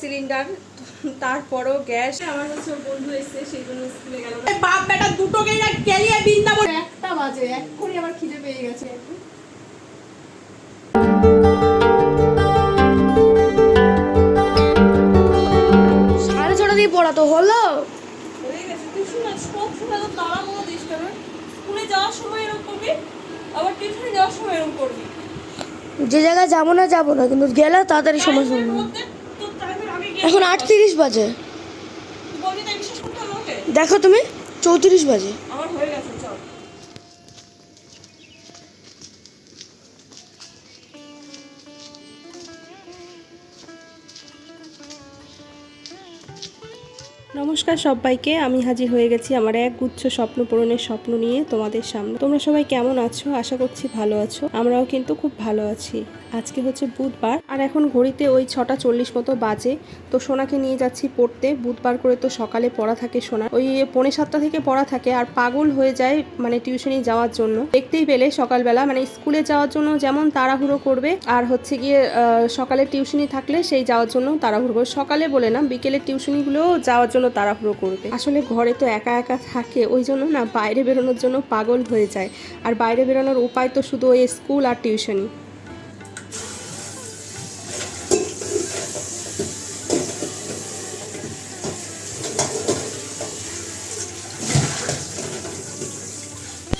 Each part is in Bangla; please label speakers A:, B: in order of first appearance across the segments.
A: সিলিন্ডার তারপরও গ্যাস। আমার ওর বন্ধু এসছে সেই জন্য স্কুলে গেল।
B: বাপ বেটা দুটোকেই না গেলিয়ে বৃন্দাবন।
A: একটা বাজে এক্ষুনি আমার খিদে পেয়ে গেছে।
C: সাড়ে ছটা দিয়ে পড়া তো হলো।
A: হয়ে গেছে। তুই শুনে সব সময় তো তারা মনে দিস কেন? স্কুলে যাওয়ার সময় এরকম আবার টিউশনে যাওয়ার সময় এরকম করবি।
C: যে জায়গায় যাব না যাব না কিন্তু গেলে তাড়াতাড়ি সময় শুনব এখন আট তিরিশ বাজে দেখো তুমি চৌত্রিশ বাজে।
A: আমার হয়ে নমস্কার সবাইকে, আমি হাজির হয়ে গেছি আমার এক গুচ্ছ স্বপ্ন পূরণের স্বপ্ন নিয়ে তোমাদের সামনে। তোমরা সবাই কেমন আছো? আশা করছি ভালো আছো। আমরাও কিন্তু খুব ভালো আছি। আজকে হচ্ছে বুধবার। আর এখন ঘড়িতে ওই ছটা চল্লিশ মতো বাজে। তো সোনাকে নিয়ে যাচ্ছি পড়তে। বুধবার করে তো সকালে পড়া থাকে সোনা ওই পৌনে সাতটা থেকে পড়া থাকে। আর পাগল হয়ে যায় মানে টিউশনি যাওয়ার জন্য। দেখতেই পেলে সকালবেলা। মানে স্কুলে যাওয়ার জন্য যেমন তাড়াহুড়ো করবে। আর হচ্ছে গিয়ে সকালে টিউশনি থাকলে সেই যাওয়ার জন্য তাড়াহুড়ো করবে। সকালে বলে না বিকেলের টিউশনিগুলোও যাওয়ার জন্য তাড়াহুড়ো করবে। আসলে ঘরে তো একা একা থাকে। ওই জন্য না বাইরে বেরোনোর জন্য পাগল হয়ে যায়। আর বাইরে বেরোনোর উপায় তো শুধু ওই স্কুল আর টিউশনি।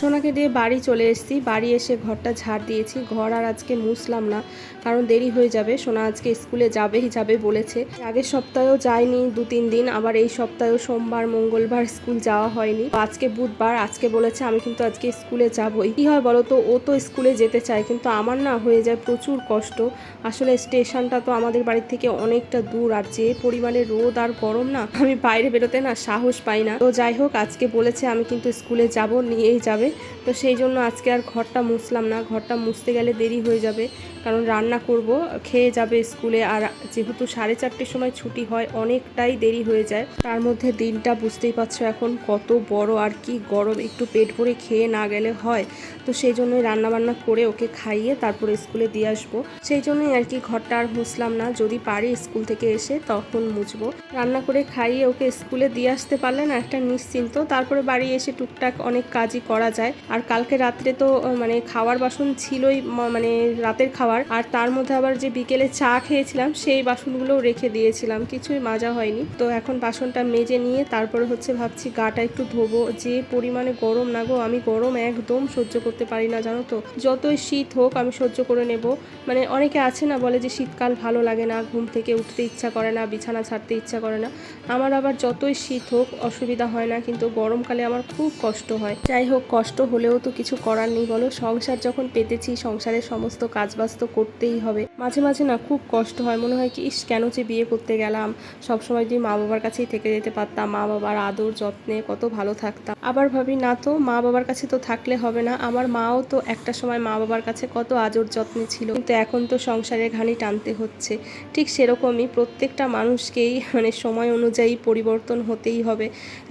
A: সোনাকে দিয়ে বাড়ি চলে এসেছি। বাড়ি এসে ঘরটা ঝাড় দিয়েছি। ঘর আর আজকে মুছলাম না, কারণ দেরি হয়ে যাবে। সোনা আজকে স্কুলে যাবেই, যাবে বলেছে। আগের সপ্তাহেও যায়নি, দু তিন দিন। আবার এই সপ্তাহেও সোমবার, মঙ্গলবার স্কুল যাওয়া হয়নি। আজকে বুধবার, আজকে বলেছে, আমি কিন্তু আজকে স্কুলে যাবই। কি হয় বলো তো? ও তো স্কুলে যেতে চায়, কিন্তু আমার না হয়ে যায় প্রচুর কষ্ট। আসলে স্টেশনটা তো আমাদের বাড়ির থেকে অনেকটা দূর, আর যে পরিমাণে রোদ আর গরম না, আমি বাইরে বেরোতে না সাহস পাই না। তো যাই হোক, আজকে বলেছে, আমি কিন্তু স্কুলে যাব, নিয়েই যাবে। তো সেই জন্য আজকে আর ঘরটা মুছলাম না। ঘরটা মুছতে গেলে দেরি হয়ে যাবে, কারণ রান্না করব, খেয়ে যাবে স্কুলে। আর যেহেতু সাড়ে চারটের সময় ছুটি হয়, অনেকটাই দেরি হয়ে যায়। তার মধ্যে দিনটা বুঝতেই পারছ এখন কত বড় আর কি গরম। একটু পেট ভরে খেয়ে না গেলে হয়। তো সেই জন্যই রান্নাবান্না করে ওকে খাইয়ে তারপরে স্কুলে দিয়ে আসব। সেই জন্যই আর কি ঘরটা আর মুছলাম না। যদি পারি স্কুল থেকে এসে তখন মুছবো। রান্না করে খাইয়ে ওকে স্কুলে দিয়ে আসতে পারলে না, একটা নিশ্চিন্ত। তারপরে বাড়ি এসে টুকটাক অনেক কাজই করা যায়। আর কালকে রাত্রে তো মানে খাওয়ার বাসন ছিলই মানে রাতের খাবার আর তার মধ্যে আবার যে বিকেলে চা খেয়েছিলাম, সেই বাসনগুলোও রেখে দিয়েছিলাম। কিছুই মাজা হয়নি। তো এখন বাসনটা মেজে নিয়ে তারপরে হচ্ছে ভাবছি গাটা একটু ধোবো। যে পরিমাণে গরম না গো, আমি গরম একদম সহ্য করতে পারি না, জানো তো। যতই শীত হোক, আমি সহ্য করে নেব। মানে অনেকে আছে না বলে যে শীতকাল ভালো লাগে না, ঘুম থেকে উঠতে ইচ্ছা করে না, বিছানা ছাড়তে ইচ্ছা করে না। আমার আবার যতই শীত হোক, অসুবিধা হয় না। কিন্তু গরমকালে আমার খুব কষ্ট হয়। যাই হোক কষ্ট হলেও তো কিছু করার নেই, বলো? সংসার যখন পেতেছি, সংসারের সমস্ত কাজবাজ তো করতেই হবে। মাঝে মাঝে না খুব কষ্ট হয়, মনে হয় কি, ইস, কেন যে বিয়ে করতে গেলাম? সবসময় যদি মা বাবার কাছেই থেকে যেতে পারতাম মা বাবার আদর যত্নে কত ভালো থাকতাম। আবার ভাবি, না তো মা বাবার কাছে তো থাকলে হবে না। আমার মাও তো একটা সময় মা বাবার কাছে কত আদর যত্নে ছিল, কিন্তু এখন তো সংসারের ঘানি টানতে হচ্ছে। ঠিক সেরকমই প্রত্যেকটা মানুষকেই মানে সময় অনুযায়ী পরিবর্তন হতেই হবে।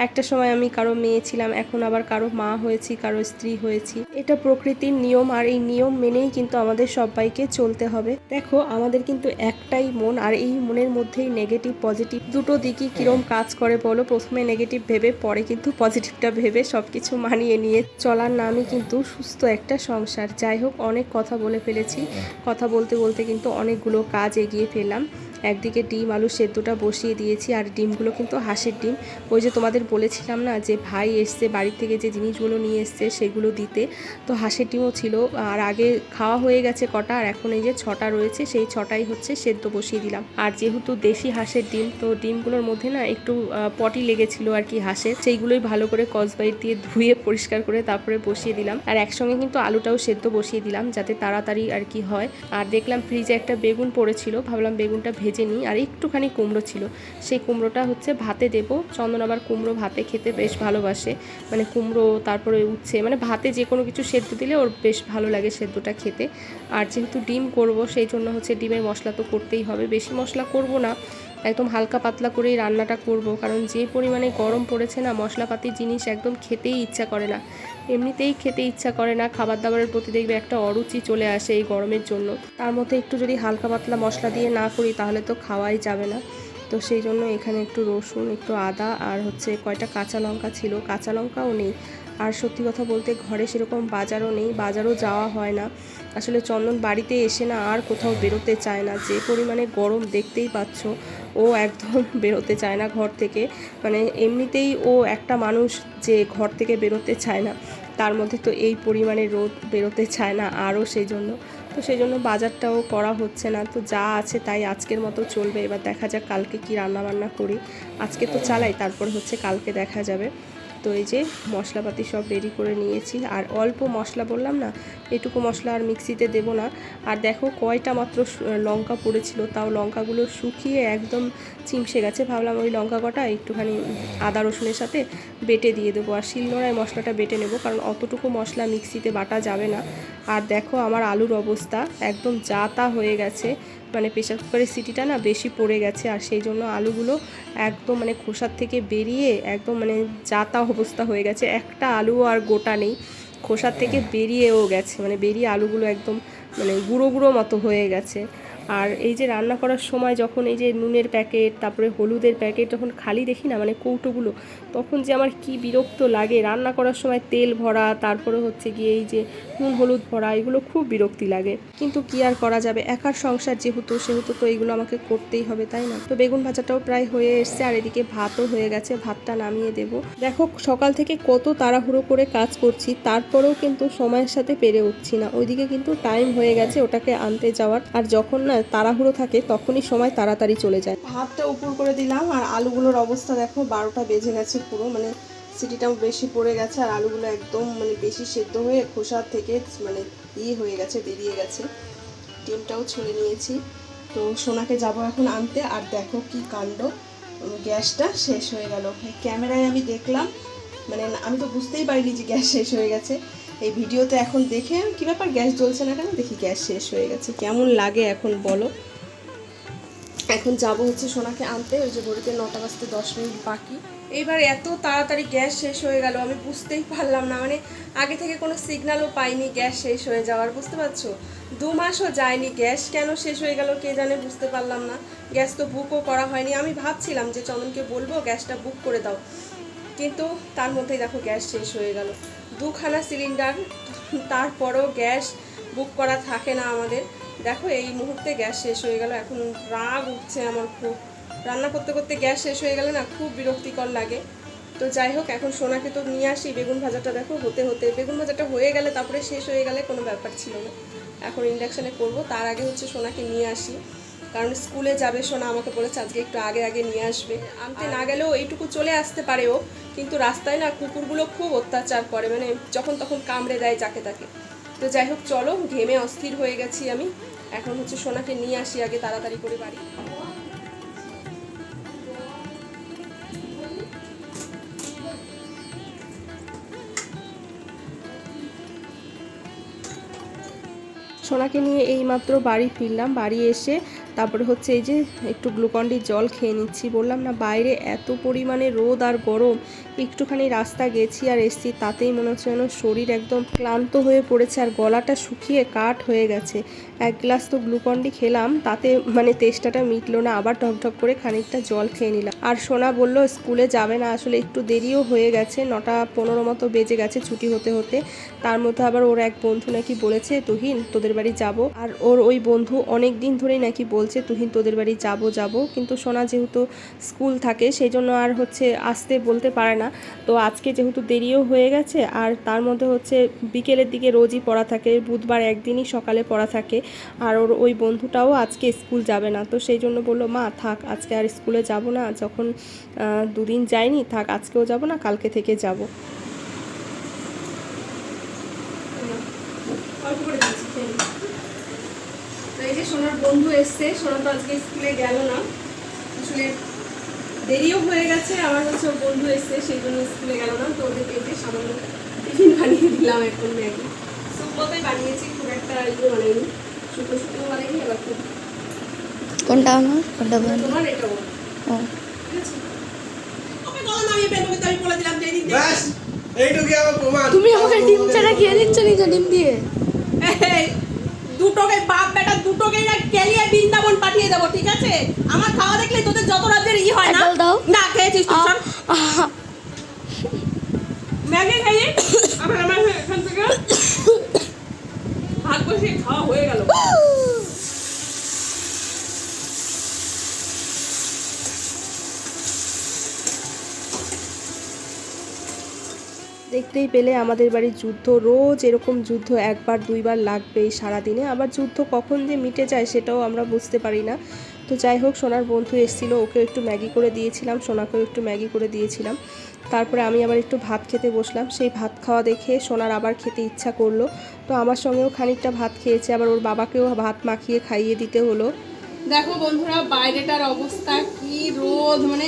A: একটা সময় আমি কারও মেয়ে ছিলাম, এখন আবার কারও মা হয়েছি কারও স্ত্রী হয়েছি। এটা প্রকৃতির নিয়ম আর এই নিয়ম মেনেই কিন্তু আমাদের সবাইকে চলতে হবে। দেখো আমাদের কিন্তু একটাই মন আর এই মনের মধ্যেই নেগেটিভ পজিটিভ দুটো দিকই কিরম কাজ করে বলো? প্রথমে নেগেটিভ ভেবে পরে কিন্তু পজিটিভটা ভেবে সবকিছু মানিয়ে নিয়ে চলার নামই কিন্তু সুস্থ একটা সংসার। যাই হোক অনেক কথা বলে ফেলেছি। কথা বলতে বলতে কিন্তু অনেকগুলো কাজ এগিয়ে ফেললাম। একদিকে ডিম, আলু সেদ্ধটা বসিয়ে দিয়েছি আর ডিমগুলো কিন্তু হাঁসের ডিম। ওই যে তোমাদের বলেছিলাম না যে ভাই এসছে বাড়ি থেকে যে জিনিসগুলো নিয়ে এসছে সেগুলো দিতে। তো হাঁসের ডিমও ছিল, আর আগে খাওয়া হয়ে গেছে কটা, আর এখন এই যে ছটা রয়েছে, সেই ছটাই হচ্ছে সেদ্ধ বসিয়ে দিলাম। আর যেহেতু দেশি হাঁসের ডিম, তো ডিমগুলোর মধ্যে না একটু পটি লেগেছিল আর কি হাঁসের। সেইগুলোই ভালো করে কসবাইট দিয়ে ধুয়ে পরিষ্কার করে তারপরে বসিয়ে দিলাম। আর একসঙ্গে কিন্তু আলুটাও সেদ্ধ বসিয়ে দিলাম যাতে তাড়াতাড়ি আর কি হয়। আর দেখলাম ফ্রিজে একটা বেগুন পড়েছিল, ভাবলাম বেগুনটা ভেজে নিই আর একটুখানি কুমড়ো ছিল। সেই কুমড়োটা হচ্ছে ভাতে দেব। চন্দন আবার কুমড়ো ভাতে খেতে বেশ ভালোবাসে। মানে কুমড়ো, তারপরে উচ্ছে মানে ভাতে যে কোনো কিছু সেদ্ধ দিলে ওর বেশ ভালো লাগে সেদ্ধটা খেতে। আর যেহেতু ডিম করব, সেই জন্য হচ্ছে ডিমের মশলা তো করতেই হবে। বেশি মশলা করব না, একদম হালকা পাতলা করেই রান্নাটা করব। কারণ যে পরিমাণে গরম পড়েছে না মশলাপাতি জিনিস একদম খেতেই ইচ্ছা করে না। এমনিতেই খেতে ইচ্ছা করে না খাবার দাবারের প্রতি দেখবে একটা অরুচি চলে আসে এই গরমের জন্য। তার মধ্যে একটু যদি হালকা পাতলা মশলা দিয়ে না করি, তাহলে তো খাওয়াই যাবে না। তো সেই জন্য এখানে একটু রসুন, একটু আদা আর হচ্ছে কয়টা কাঁচা লঙ্কা ছিল। কাঁচা লঙ্কাও নেই। আর সত্যি কথা বলতে ঘরে সেরকম বাজারও নেই, বাজারও যাওয়া হয় না। আসলে চন্দন বাড়িতে এসে না আর কোথাও বেরোতে চায় না। যে পরিমাণে গরম দেখতেই পাচ্ছ, ও একদম বেরোতে চায় না ঘর থেকে। মানে এমনিতেই ও একটা মানুষ যে ঘর থেকে বেরোতে চায় না, তার মধ্যে তো এই পরিমাণে রোদ বেরোতে চায় না আরও সেই জন্য তো সেই জন্য বাজারটাও করা হচ্ছে না। তো যা আছে তাই আজকের মতো চলবে। এবার দেখা যাক কালকে কি রান্না বান্না করি। আজকে তো চালাই, তারপর হচ্ছে কালকে দেখা যাবে। তো এই যে মশলাপাতি সব রেডি করে নিয়েছি। আর অল্প মশলা বললাম না, এটুকু মশলা আর মিক্সিতে দেব না। আর দেখো কয়টা মাত্র লঙ্কা পড়েছিল, তাও লঙ্কাগুলো শুকিয়ে একদম চিমসে গেছে, ভাবলাম ওই লঙ্কা কটা একটুখানি আদা রসুনের সাথে বেটে দিয়ে দেবো। আর শিলনোড়ায় মশলাটা বেটে নেব, কারণ অতটুকু মশলা মিক্সিতে বাটা যাবে না। আর দেখো আমার আলুর অবস্থা একদম যা তা হয়ে গেছে মানে প্রেশার কুকারের সিটিটা না বেশি পড়ে গেছে, আর সেই জন্য আলুগুলো একদম মানে খোসার থেকে বেরিয়ে একদম মানে জাতা অবস্থা হয়ে গেছে। একটা আলু আর গোটা নেই, খোসার থেকে বেরিয়েও গেছে মানে বেরিয়ে আলুগুলো একদম মানে গুঁড়ো গুঁড়ো মতো হয়ে গেছে। আর এই যে রান্না করার সময় যখন এই যে নুনের প্যাকেট, তারপরে হলুদের প্যাকেট যখন খালি দেখি না মানে কৌটোগুলো, তখন যে আমার কি বিরক্ত লাগে। রান্না করার সময় তেল ভরা, তারপরে হচ্ছে গিয়ে এই যে নুন, হলুদ ভরা, এগুলো খুব বিরক্তি লাগে। কিন্তু কি আর করা যাবে? একার সংসার যেহেতু, সেহেতু তো এগুলো আমাকে করতেই হবে, তাই না? তো বেগুন ভাজাটাও প্রায় হয়ে এসছে, আর এদিকে ভাতও হয়ে গেছে, ভাতটা নামিয়ে দেব। দেখো, সকাল থেকে কত তাড়াহুড়ো করে কাজ করছি, তারপরেও কিন্তু সময়ের সাথে পেরে উঠছি না। ওইদিকে কিন্তু টাইম হয়ে গেছে ওটাকে আনতে যাওয়ার। আর যখন না তাড়াহুড়ো থাকে, তখনই সময় তাড়াতাড়ি চলে যায়। ভাতটা উপর করে দিলাম, আর আলুগুলোর অবস্থা দেখো, বারোটা বেজে গেছে পুরো মানে সিটিটাও বেশি পড়ে গেছে, আর আলুগুলো একদম মানে বেশি সেদ্ধ হয়ে খোসার থেকে মানে ইয়ে হয়ে গেছে, বেরিয়ে গেছে। ডিমটাও ছুলে নিয়েছি। তো সোনাকে যাব এখন আনতে, আর দেখো কি কাণ্ড। গ্যাসটা শেষ হয়ে গেল। ক্যামেরায় আমি দেখলাম মানে আমি তো বুঝতেই পারিনি যে গ্যাস শেষ হয়ে গেছে। এই ভিডিওতে এখন দেখে কি ব্যাপার, গ্যাস জ্বলছে না কেন? দেখি গ্যাস শেষ হয়ে গেছে। কেমন লাগে এখন বলো? এখন যাব হচ্ছে সোনাকে আনতে, ওই যে ঘড়িতে নটা বাজতে দশ মিনিট বাকি। এইবার এত তাড়াতাড়ি গ্যাস শেষ হয়ে গেল, আমি বুঝতেই পারলাম না। মানে আগে থেকে কোনো সিগন্যালও পাইনি গ্যাস শেষ হয়ে যাওয়ার, বুঝতে পারছ? দু মাসও যায়নি গ্যাস, কেন শেষ হয়ে গেল কে জানে বুঝতে পারলাম না। গ্যাস তো বুকও করা হয়নি। আমি ভাবছিলাম যে চন্দনকে বলব, গ্যাসটা বুক করে দাও। কিন্তু তার মধ্যেই দেখো গ্যাস শেষ হয়ে গেল। দুখানা সিলিন্ডার, তারপরেও গ্যাস বুক করা থাকে না আমাদের। দেখো এই মুহূর্তে গ্যাস শেষ হয়ে গেল। এখন রাগ উঠছে আমার খুব। রান্না করতে করতে গ্যাস শেষ হয়ে গেলে না খুব বিরক্তিকর লাগে। তো যাই হোক, এখন সোনাকে তো নিয়ে আসি। বেগুন ভাজাটা দেখো হতে হতে। বেগুন ভাজাটা হয়ে গেলে তারপরে শেষ হয়ে গেলে কোনো ব্যাপার ছিল না। এখন ইন্ডাকশানে করব। তার আগে হচ্ছে সোনাকে নিয়ে আসি। কারণ স্কুলে যাবে সোনা আমাকে বলেছে আজকে একটু আগে আগে নিয়ে আসবে। আনতে না গেলেও এইটুকু চলে আসতে পারে ও, কিন্তু রাস্তায় না কুকুরগুলো খুব অত্যাচার করে মানে যখন তখন কামড়ে দেয় যাকে তাকে। তো যাই হোক, চলো, ঘেমে অস্থির হয়ে গেছি আমি। এখন হচ্ছে সোনাকে নিয়ে আসি আগে তাড়াতাড়ি করে বাড়ি। সোনাকে নিয়ে এইমাত্র বাড়ি ফিরলাম। বাড়ি এসে তারপরে হচ্ছে এই যে একটু গ্লুকন্ডির জল খেয়ে নিচ্ছি। বললাম, না, বাইরে এত পরিমাণে রোদ আর গরম, একটুখানি রাস্তা গেছি আর এসছি, তাতেই মনে হচ্ছে যেন শরীর একদম ক্লান্ত হয়ে পড়েছে আর গলাটা শুকিয়ে কাঠ হয়ে গেছে। এক গ্লাস তো গ্লুকন্ডি খেলাম, তাতে মানে তেষ্টাটা মিটলো না, আবার ঢকঢক করে খানিকটা জল খেয়ে নিলাম। আর সোনা বলল, স্কুলে যাবে না, আসলে একটু দেরিও হয়ে গেছে, নটা পনেরো মতো বেজে গেছে ছুটি হতে হতে। তার মধ্যে আবার ওর এক বন্ধু নাকি বলেছে, তুহিন, তোদের বাড়ি যাব আর ওর ওই বন্ধু অনেক দিন ধরেই নাকি বলছে, তুহিন, তোদের বাড়ি যাব যাব। কিন্তু সোনা যেহেতু স্কুল থাকে, সেই জন্য আর হচ্ছে আসতে বলতে পারে না। তো আজকে যেহেতু দেরিও হয়ে গেছে, আর তার মধ্যে হচ্ছে বিকেলের দিকে রোজই পড়া থাকে, বুধবার একদিনই সকালে পড়া থাকে, আর ওর ওই বন্ধুটাও আজকে স্কুল যাবে না। তো সেই জন্য বলল, মা, থাক, আজকে আর স্কুলে যাব না, যখন দুদিন যাইনি, থাক, আজকেও যাব না, কালকে থেকে যাব অল্প করে দিচ্ছি খেয়ে নিই। তো এই যে সোনার বন্ধু এসছে সোনা তো আজকে স্কুলে গেল না। আসলে দেরিও হয়ে গেছে আমার হচ্ছে ওর বন্ধু এসছে সেই জন্য স্কুলে গেল না তো ওদের যে সামান্য টিফিন বানিয়ে দিলাম এখন ম্যাগি। সুপ মতোই বানিয়েছি খুব একটা ইয়ে বানাইনি শুকনো শুকনো বানাইনি আবার খুব
C: কোনটা আমার? কোনটা
A: তোমার এটা
C: ও। তুমি আমাকে ডিম ছাড়া খেয়ে দিচ্ছ নিজে ডিম দিয়ে?
B: দুটোকে বাপ বেটা দুটোকে না কেলিয়ে বৃন্দাবন পাঠিয়ে দেবো ঠিক আছে আমার খাওয়া দেখলে তোদের যত রাজ্যের ই হয় না
C: দাও।
B: না খেয়েছিস। ম্যাগি খাইয়ে আবার আমার এখান থেকে ভাত বসিয়ে খাওয়া হয়ে গেল
A: দেখতেই পেলে আমাদের বাড়ির যুদ্ধ, রোজ এরকম যুদ্ধ একবার, দুইবার লাগবেই সারাদিনে। আবার যুদ্ধ কখন যে মিটে যায় সেটাও আমরা বুঝতে পারি না। তো যাই হোক, সোনার বন্ধু এসেছিল ওকে একটু ম্যাগি করে দিয়েছিলাম, সোনাকেও একটু ম্যাগি করে দিয়েছিলাম। তারপরে আমি আবার একটু ভাত খেতে বসলাম। সেই ভাত খাওয়া দেখে সোনার আবার খেতে ইচ্ছা করল। তো আমার সঙ্গেও খানিকটা ভাত খেয়েছে, আবার ওর বাবাকেও ভাত মাখিয়ে খাইয়ে দিতে হলো।
B: দেখো বন্ধুরা, বাইরেটার অবস্থা কি রোদ মানে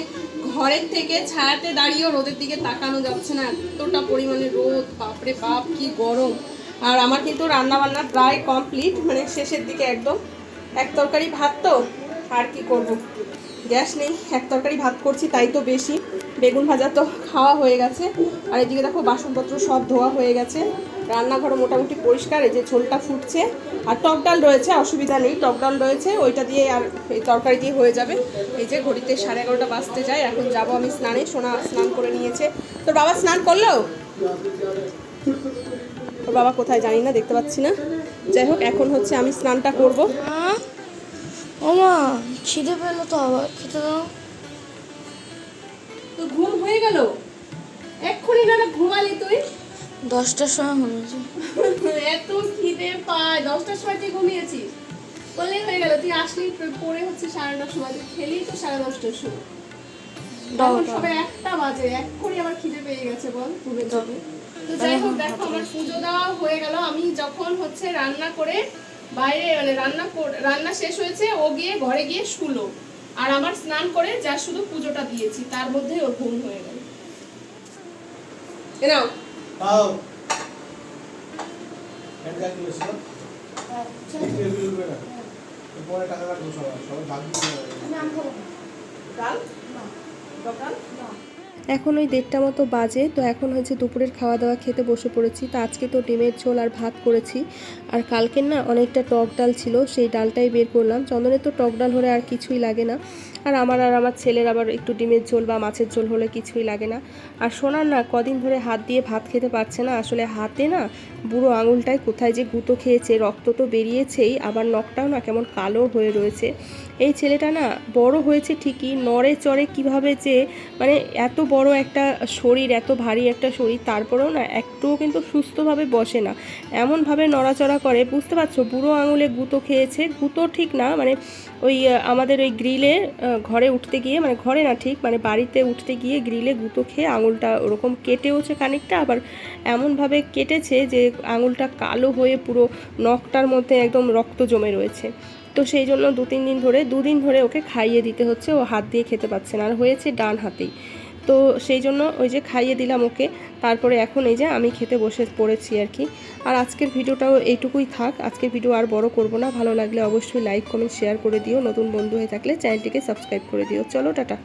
B: ঘরের থেকে ছায়াতে দাঁড়িয়েও রোদের দিকে তাকানো যাচ্ছে না। এতটা পরিমাণে রোদ, বাপরে বাপ, কি গরম। আর আমার কিন্তু রান্না বান্না প্রায় কমপ্লিট মানে শেষের দিকে একদম। এক তরকারি ভাত তো, আর কি করব? গ্যাস নেই, এক তরকারি ভাত করছি, তাই তো বেশি। বেগুন ভাজা তো খাওয়া হয়ে গেছে। আর এদিকে দেখো বাসনপত্র সব ধোয়া হয়ে গেছে। রান্নাঘরও মোটামুটি পরিষ্কার এই যে ঝোলটা ফুটছে। আর টক ডাল রয়েছে অসুবিধা নেই টক ডাল রয়েছে ওইটা দিয়ে আর এই তরকারি দিয়ে হয়ে যাবে। এই যে ঘড়িতে সাড়ে এগারোটা বাজতে যায় এখন যাব আমি স্নানে সোনা স্নান করে নিয়েছে। তোর বাবা স্নান করল? তোর বাবা কোথায় জানি না দেখতে পাচ্ছি না। যাই হোক এখন হচ্ছে আমি স্নানটা করব।
C: আহ, ও মা খিদে পেল তো আবার খেতে দাও।
B: তো ঘুম হয়ে গেল? এক্ষুনি না ঘুমালি তুই?
C: দশটার সময় ঘুমিয়েছি।
B: এত খিদে পায়। দশটার সময় তুই ঘুমিয়েছিস? বললেই হয়ে গেল। তুই আসলি পরে হচ্ছে সাড়ে নটার সময়। তুই খেলি তো সাড়ে দশটার সময়। সবে একটা বাজে। এক্ষুনি আমার খিদে পেয়ে গেছে বল। ঘুমে যাবে। তো যাই হোক দেখো আমার পুজো দেওয়া হয়ে গেল। আমি যখন হচ্ছে রান্না করে বাইরে মানে রান্না কর- রান্না শেষ হয়েছে ও গিয়ে ঘরে গিয়ে শুলো। আর আমার স্নান করে যা শুধু পুজোটা দিয়েছি তার মধ্যে ওর ঘুম হয়ে গেল। এ নাও।
D: তাও হ্যান্ড উঠবে না পরে টাকা কাটবো সবাই সবাই ভাগ
B: ডাল
A: এখন ওই দেড়টা মতো বাজে তো এখন হয়েছে দুপুরের খাওয়া দাওয়া খেতে বসে পড়েছি। তো আজকে তো ডিমের ঝোল আর ভাত করেছি। আর কালকের না অনেকটা টক ডাল ছিল সেই ডালটাই বের করলাম। চন্দনের তো টক ডাল হলে আর কিছুই লাগে না। আর আমার আর আমার ছেলের আবার একটু ডিমের ঝোল বা মাছের ঝোল হলে কিছুই লাগে না। আর সোনার না, কদিন ধরে হাত দিয়ে ভাত খেতে পারছে না। আসলে হাতে না বুড়ো আঙুলটায় কোথায় যে গুঁতো খেয়েছে, রক্ত তো বেরিয়েছেই, আবার নখটাও না কেমন কালো হয়ে রয়েছে। এই ছেলেটা না বড় হয়েছে ঠিকই, নড়ে চড়ে কীভাবে যে মানে এত বড় একটা শরীর, এত ভারী একটা শরীর, তারপরেও না একটুও কিন্তু সুস্থভাবে বসে না। এমনভাবে নড়াচড়া করে, বুঝতে পারছ? বুড়ো আঙুলে গুঁতো খেয়েছে, গুঁতো ঠিক না মানে ওই আমাদের ওই গ্রিলে ঘরে উঠতে গিয়ে মানে ঘরে না ঠিক মানে বাড়িতে উঠতে গিয়ে গ্রিলে গুঁতো খেয়ে আঙুলটা ওরকম কেটেওছে খানিকটা, আবার এমনভাবে কেটেছে যে আঙুলটা কালো হয়ে পুরো নখটার মধ্যে একদম রক্ত জমে রয়েছে। তো সেই জন্য দু তিন দিন ধরে দুদিন ধরে ওকে খাইয়ে দিতে হচ্ছে, ও হাত দিয়ে খেতে পাচ্ছে না। আর হয়েছে ডান হাতেই। তো সেই জন্য ওই যে খাইয়ে দিলাম ওকে। তারপরে এখন এই যে আমি খেতে বসে পড়েছি আর কি। আর আজকের ভিডিওটাও এইটুকুই থাক। আজকের ভিডিও আর বড় করব না। ভালো লাগলে অবশ্যই লাইক কমেন্ট শেয়ার করে দিও। নতুন বন্ধু হয়ে থাকলে চ্যানেলটিকে সাবস্ক্রাইব করে দিও। চলো, টাটা।